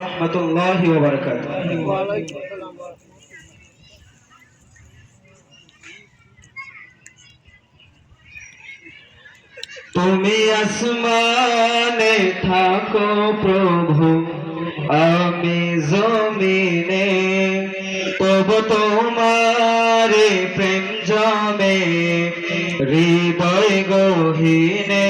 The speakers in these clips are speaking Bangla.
রহমতুল্লাহি ওয়া বারাকাতুহু। তুমি আসমানে থাকো প্রভু, আমি জমিনে, তবু তোমার প্রেম জমে, হৃদয় গহীনে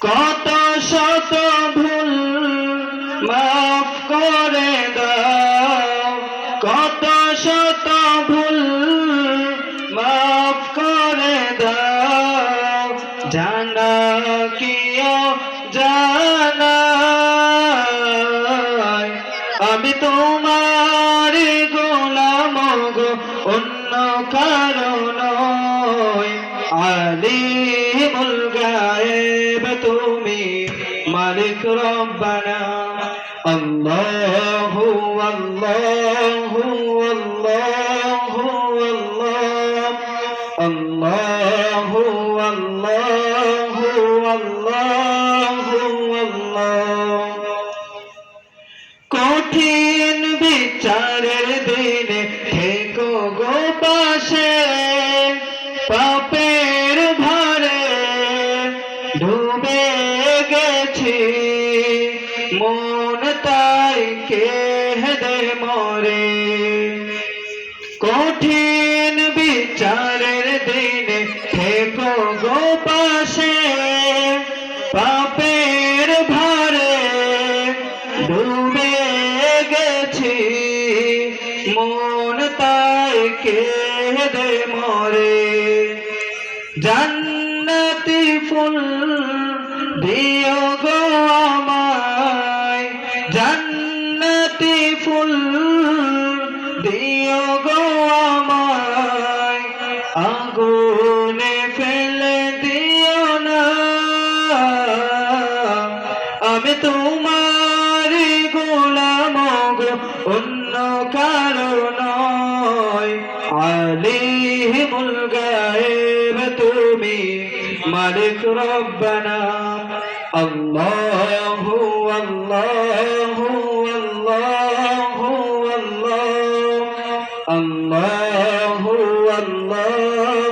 কত শত ভুল মাফ করে দাও। কত শত ভুল মাফ করে দাও। জানা কিও জানা আমি তোমার গোলাম গো, অন্য কারণ আলিমুল মালিক রব্বানা আল্লাহু আল্লাহু আল্লাহু আল্লাহ আল্লাহু কেঁদে মরে। কঠিন বিচারের দিনে থেকো গো পাশে, পাপের ভারে ডুবে গেছি। মন তাই কেঁদে মরে। জান্নাতি ফুল দিও গো ফুল দিও গো আমায়, আগুনে ফেলে দিও না। আমি তোমার গোলাম গো, অন্য কারণ আলিমুল গায়েব তুমি মালিক রব্বানা। আল্লাহু আল্লাহু। আল্লাহু আল্লাহু।